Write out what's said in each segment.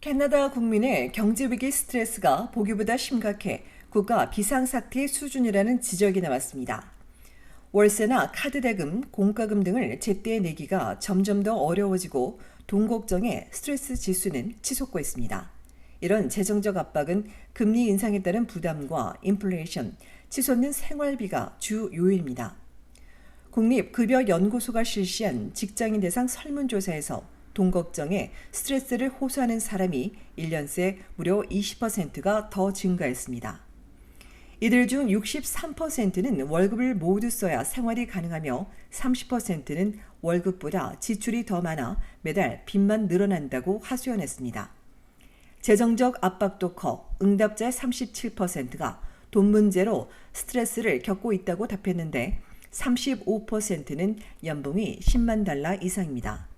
캐나다 국민의 경제 위기 스트레스가 보기보다 심각해 국가 비상사태 수준이라는 지적이 나왔습니다. 월세나 카드 대금, 공과금 등을 제때 내기가 점점 더 어려워지고 돈 걱정에 스트레스 지수는 치솟고 있습니다. 이런 재정적 압박은 금리 인상에 따른 부담과 인플레이션, 치솟는 생활비가 주 요인입니다. 국립급여연구소가 실시한 직장인 대상 설문조사에서 돈 걱정에 스트레스를 호소하는 사람이 1년 새 무려 20%가 더 증가했습니다. 이들 중 63%는 월급을 모두 써야 생활이 가능하며 30%는 월급보다 지출이 더 많아 매달 빚만 늘어난다고 하소연했습니다. 재정적 압박도 커 응답자의 37%가 돈 문제로 스트레스를 겪고 있다고 답했는데 35%는 연봉이 10만 달러 이상입니다.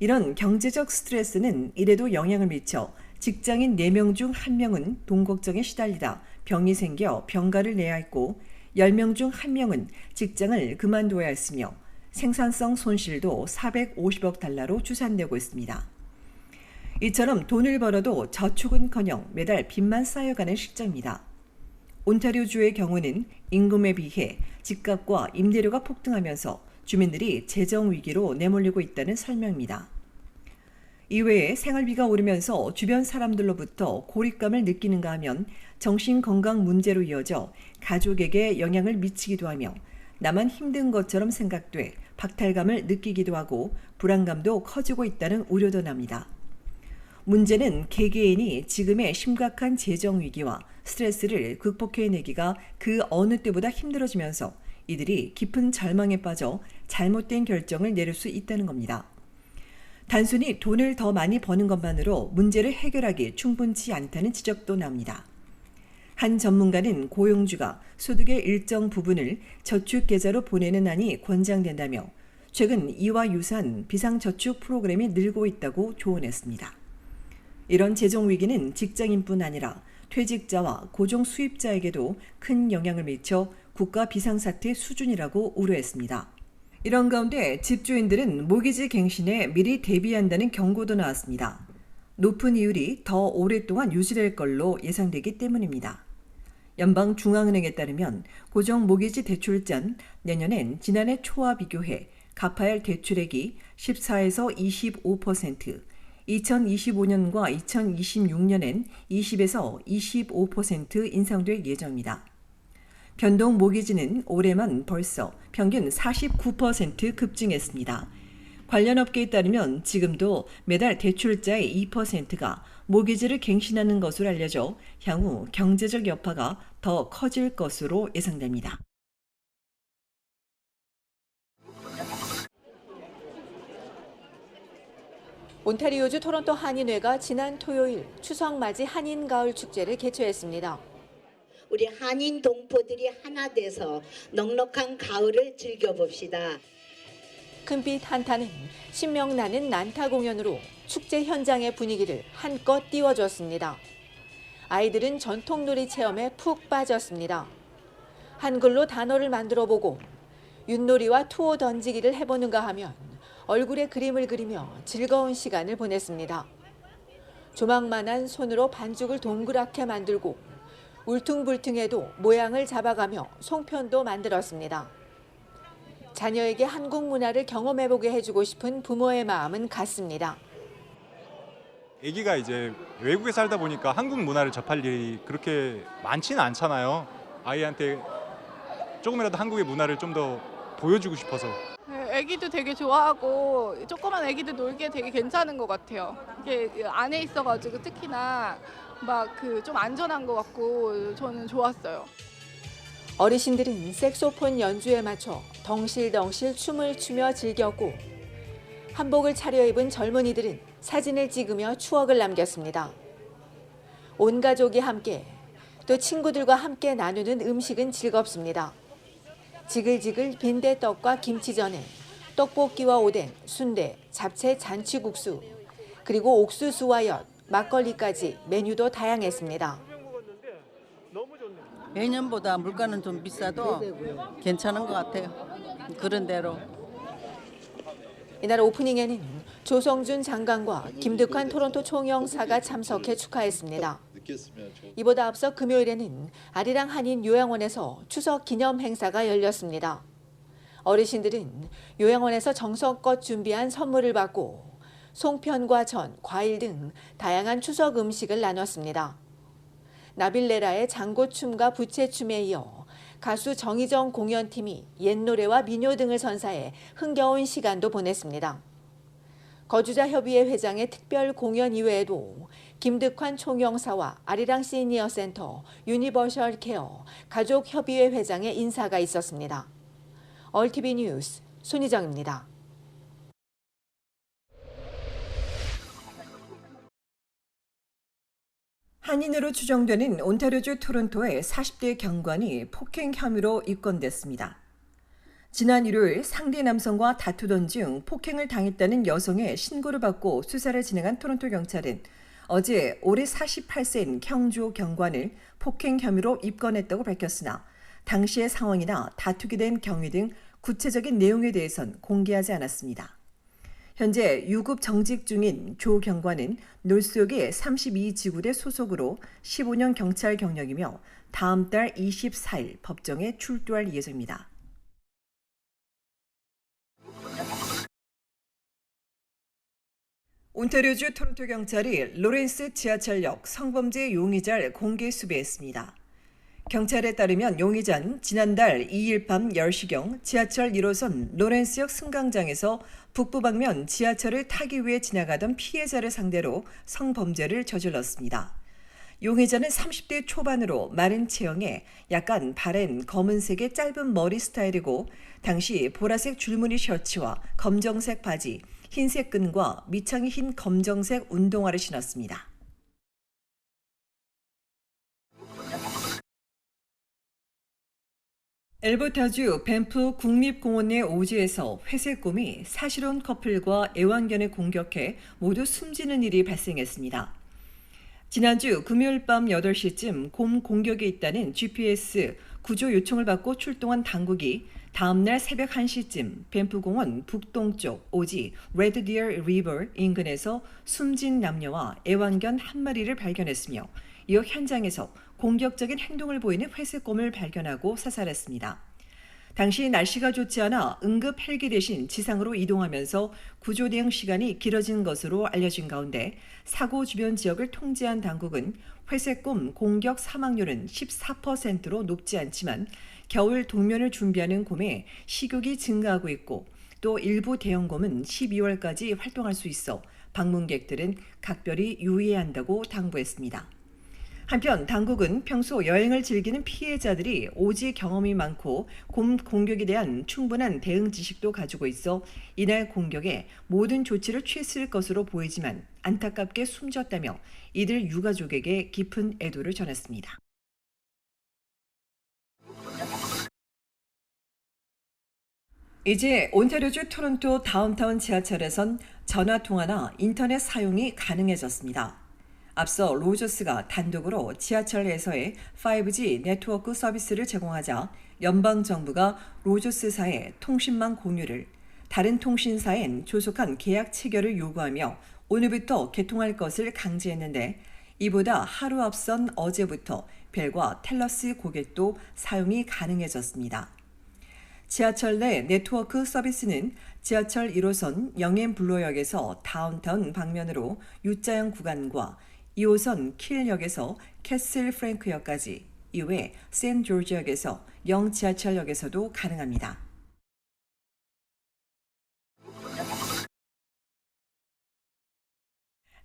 이런 경제적 스트레스는 이래도 영향을 미쳐 직장인 4명 중 1명은 돈 걱정에 시달리다 병이 생겨 병가를 내야 했고 10명 중 1명은 직장을 그만둬야 했으며 생산성 손실도 450억 달러로 추산되고 있습니다. 이처럼 돈을 벌어도 저축은커녕 매달 빚만 쌓여가는 실정입니다. 온타리오주의 경우는 임금에 비해 집값과 임대료가 폭등하면서 주민들이 재정 위기로 내몰리고 있다는 설명입니다. 이외에 생활비가 오르면서 주변 사람들로부터 고립감을 느끼는가 하면 정신 건강 문제로 이어져 가족에게 영향을 미치기도 하며 나만 힘든 것처럼 생각돼 박탈감을 느끼기도 하고 불안감도 커지고 있다는 우려도 납니다. 문제는 개개인이 지금의 심각한 재정 위기와 스트레스를 극복해내기가 그 어느 때보다 힘들어지면서 이들이 깊은 절망에 빠져 잘못된 결정을 내릴 수 있다는 겁니다. 단순히 돈을 더 많이 버는 것만으로 문제를 해결하기 충분치 않다는 지적도 나옵니다. 한 전문가는 고용주가 소득의 일정 부분을 저축 계좌로 보내는 안이 권장된다며 최근 이와 유사한 비상저축 프로그램이 늘고 있다고 조언했습니다. 이런 재정 위기는 직장인뿐 아니라 퇴직자와 고정 수입자에게도 큰 영향을 미쳐 국가 비상사태 수준이라고 우려했습니다. 이런 가운데 집주인들은 모기지 갱신에 미리 대비한다는 경고도 나왔습니다. 높은 이율이 더 오랫동안 유지될 걸로 예상되기 때문입니다. 연방 중앙은행에 따르면 고정 모기지 대출잔 내년엔 지난해 초와 비교해 갚아야 할 대출액이 14에서 25%, 2025년과 2026년엔 20에서 25% 인상될 예정입니다. 변동 모기지는 올해만 벌써 평균 49% 급증했습니다. 관련 업계에 따르면 지금도 매달 대출자의 2%가 모기지를 갱신하는 것으로 알려져 향후 경제적 여파가 더 커질 것으로 예상됩니다. 온타리오주 토론토 한인회가 지난 토요일 추석 맞이 한인 가을 축제를 개최했습니다. 우리 한인 동포들이 하나 돼서 넉넉한 가을을 즐겨봅시다. 큰빛 한타는 신명 나는 난타 공연으로 축제 현장의 분위기를 한껏 띄워줬습니다. 아이들은 전통놀이 체험에 푹 빠졌습니다. 한글로 단어를 만들어 보고 윷놀이와 투호 던지기를 해보는가 하면 얼굴에 그림을 그리며 즐거운 시간을 보냈습니다. 조망만한 손으로 반죽을 동그랗게 만들고 울퉁불퉁해도 모양을 잡아가며 송편도 만들었습니다. 자녀에게 한국 문화를 경험해보게 해주고 싶은 부모의 마음은 같습니다. 아기가 이제 외국에 살다 보니까 한국 문화를 접할 일이 그렇게 많지는 않잖아요. 아이한테 조금이라도 한국의 문화를 좀 더 보여주고 싶어서 네, 애기도 되게 좋아하고 조그만 애기들 놀기에 되게 괜찮은 것 같아요. 이게 안에 있어가지고 특히나 막 그 좀 안전한 것 같고 저는 좋았어요. 어르신들은 색소폰 연주에 맞춰 덩실덩실 춤을 추며 즐겼고 한복을 차려입은 젊은이들은 사진을 찍으며 추억을 남겼습니다. 온 가족이 함께 또 친구들과 함께 나누는 음식은 즐겁습니다. 지글지글 빈대떡과 김치전에 떡볶이와 오뎅, 순대, 잡채 잔치국수, 그리고 옥수수와 엿, 막걸리까지 메뉴도 다양했습니다. 매년보다 물가는 좀 비싸도 괜찮은 것 같아요. 그런 대로. 이날 오프닝에는 조성준 장관과 김득환 토론토 총영사가 참석해 축하했습니다. 이보다 앞서 금요일에는 아리랑 한인 요양원에서 추석 기념 행사가 열렸습니다. 어르신들은 요양원에서 정성껏 준비한 선물을 받고 송편과 전, 과일 등 다양한 추석 음식을 나눴습니다. 나빌레라의 장고춤과 부채춤에 이어 가수 정희정 공연팀이 옛 노래와 민요 등을 선사해 흥겨운 시간도 보냈습니다. 거주자 협의회 회장의 특별 공연 이외에도 김득환 총영사와 아리랑 시니어 센터, 유니버셜 케어, 가족 협의회 회장의 인사가 있었습니다. 얼티비 뉴스 손희정입니다. 한인으로 추정되는 온타리오주 토론토의 40대 경관이 폭행 혐의로 입건됐습니다. 지난 일요일 상대 남성과 다투던 중 폭행을 당했다는 여성의 신고를 받고 수사를 진행한 토론토 경찰은 어제 올해 48세인 경조 경관을 폭행 혐의로 입건했다고 밝혔으나 당시의 상황이나 다투게 된 경위 등 구체적인 내용에 대해선 공개하지 않았습니다. 현재 유급 정직 중인 조 경관은 놀수역의 32지구대 소속으로 15년 경찰 경력이며 다음 달 24일 법정에 출두할 예정입니다. 온타리오주 토론토 경찰이 로렌스 지하철역 성범죄 용의자를 공개 수배했습니다. 경찰에 따르면 용의자는 지난달 2일 밤 10시경 지하철 1호선 로렌스역 승강장에서 북부 방면 지하철을 타기 위해 지나가던 피해자를 상대로 성범죄를 저질렀습니다. 용의자는 30대 초반으로 마른 체형에 약간 바랜 검은색의 짧은 머리 스타일이고 당시 보라색 줄무늬 셔츠와 검정색 바지, 흰색 끈과 밑창이 흰 검정색 운동화를 신었습니다. 엘버타주 밴프 국립공원 내 오지에서 회색곰이 사실혼 커플과 애완견을 공격해 모두 숨지는 일이 발생했습니다. 지난주 금요일 밤 8시쯤 곰 공격이 있다는 GPS 구조 요청을 받고 출동한 당국이 다음날 새벽 1시쯤 밴프공원 북동쪽 오지 레드디어 리버 인근에서 숨진 남녀와 애완견 한 마리를 발견했으며 이어 현장에서 공격적인 행동을 보이는 회색곰을 발견하고 사살했습니다. 당시 날씨가 좋지 않아 응급 헬기 대신 지상으로 이동하면서 구조 대응 시간이 길어진 것으로 알려진 가운데 사고 주변 지역을 통제한 당국은 회색곰 공격 사망률은 14%로 높지 않지만 겨울 동면을 준비하는 곰에 식욕이 증가하고 있고 또 일부 대형곰은 12월까지 활동할 수 있어 방문객들은 각별히 유의해야 한다고 당부했습니다. 한편 당국은 평소 여행을 즐기는 피해자들이 오지 경험이 많고 곰 공격에 대한 충분한 대응 지식도 가지고 있어 이날 공격에 모든 조치를 취했을 것으로 보이지만 안타깝게 숨졌다며 이들 유가족에게 깊은 애도를 전했습니다. 이제 온타리오주 토론토 다운타운 지하철에선 전화 통화나 인터넷 사용이 가능해졌습니다. 앞서 로저스가 단독으로 지하철에서의 5G 네트워크 서비스를 제공하자 연방 정부가 로저스사의 통신망 공유를 다른 통신사엔 조속한 계약 체결을 요구하며 오늘부터 개통할 것을 강제했는데 이보다 하루 앞선 어제부터 벨과 텔러스 고객도 사용이 가능해졌습니다. 지하철 내 네트워크 서비스는 지하철 1호선 영앤블로역에서 다운타운 방면으로 U자형 구간과 2호선 킬역에서 캐슬 프랭크역까지 이외 샌 조지역에서 영 지하철역에서도 가능합니다.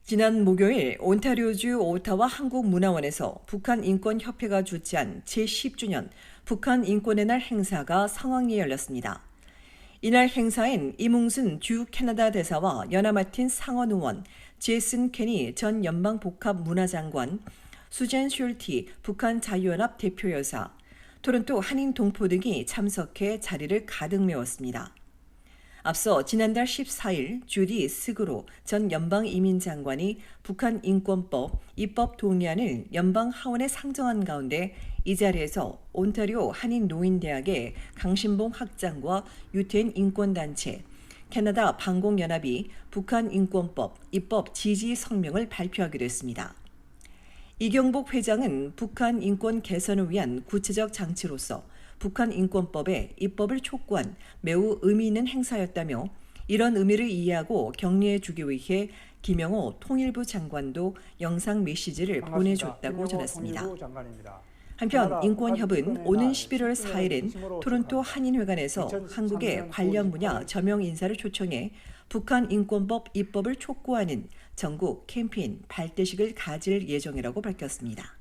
지난 목요일 온타리오주 오타와 한국문화원에서 북한 인권협회가 주최한 제10주년 북한 인권의 날 행사가 상황리에 열렸습니다. 이날 행사엔 이뭉순 주 캐나다 대사와 연하마틴 상원 의원, 제슨 케니 전 연방복합문화장관, 수젠 슐티 북한 자유연합 대표여사, 토론토 한인 동포 등이 참석해 자리를 가득 메웠습니다. 앞서 지난달 14일 주디 스그로 전 연방 이민 장관이 북한 인권법 입법 동의안을 연방 하원에 상정한 가운데 이 자리에서 온타리오 한인 노인대학의 강신봉 학장과 유태인 인권단체 캐나다 방공연합이 북한 인권법 입법 지지 성명을 발표하기도 했습니다. 이경복 회장은 북한 인권 개선을 위한 구체적 장치로서 북한 인권법의 입법을 촉구한 매우 의미 있는 행사였다며 이런 의미를 이해하고 격려해 주기 위해 김영호 통일부 장관도 영상 메시지를 보내줬다고 전했습니다. 한편 인권협은 오는 11월 4일엔 토론토 한인회관에서 한국의 관련 분야 저명 인사를 초청해 북한 인권법 입법을 촉구하는 전국 캠페인 발대식을 가질 예정이라고 밝혔습니다.